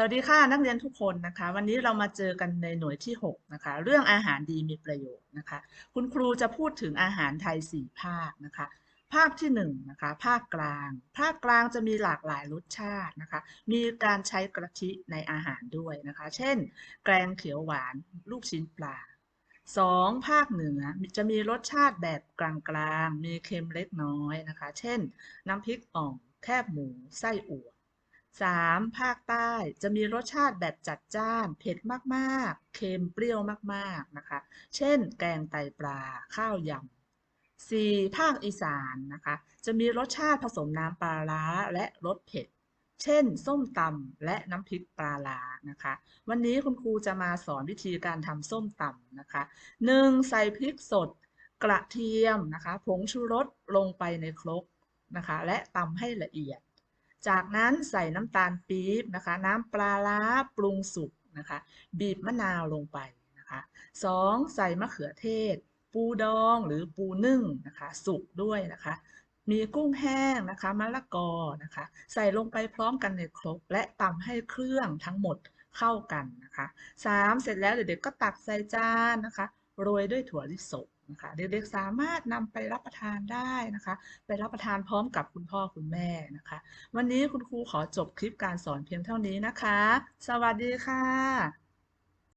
สวัสดีค่ะนักเรียนทุกคนนะคะ วันนี้เรามาเจอกันในหน่วยที่ 6 นะคะ เรื่องอาหารดีมีประโยชน์นะคะ คุณครูจะพูดถึงอาหารไทย 4 ภาคนะคะ ภาคที่1นะคะภาคกลาง ภาคกลางจะมีหลากหลายรสชาตินะคะ มีการใช้กะทิในอาหารด้วยนะคะ เช่น แกงเขียวหวาน ลูกชิ้นปลา 2. ภาคเหนือจะมีรสชาติแบบกลางๆมีเค็มเล็กน้อยนะคะ เช่น น้ำพริกอ่องแคบหมูไส้อั่ว 3. ภาคใต้จะมีรสชาติแบบจัดจ้าน เผ็ดมากๆ เค็มเปรี้ยวมากๆนะคะ เช่น แกงไตปลา ข้าวยำ 4. ภาคอีสานนะคะ จะมีรสชาติผสมน้ำปลาร้าและรสเผ็ด เช่น ส้มตำและน้ำพริกปลาร้านะคะ วันนี้คุณครูจะมาสอนวิธีการทำส้มตำนะคะ 1. ใส่พริกสด กระเทียมนะคะ ผงชูรสลงไปในครกนะคะ และตำให้ละเอียด จากนั้นใส่น้ำตาลปี๊บนะคะ น้ำปลาร้าปรุงสุกนะคะ บีบมะนาวลงไปนะคะ 2. ใส่มะเขือเทศ ปูดองหรือปูนึ่งนะคะสุกด้วยนะคะ มีกุ้งแห้งนะคะมะละกอนะคะ ใส่ลงไปพร้อมกันในครกและตำให้เครื่องทั้งหมดเข้ากันนะคะ 3. เสร็จแล้วเด็กๆก็ตักใส่จานนะคะ โรยด้วยถั่วลิสง นะคะเด็กๆสามารถนำไปรับประทานได้นะคะ ไปรับประทานพร้อมกับคุณพ่อคุณแม่นะคะ วันนี้คุณครูขอจบคลิปการสอนเพียงเท่านี้นะคะ สวัสดีค่ะ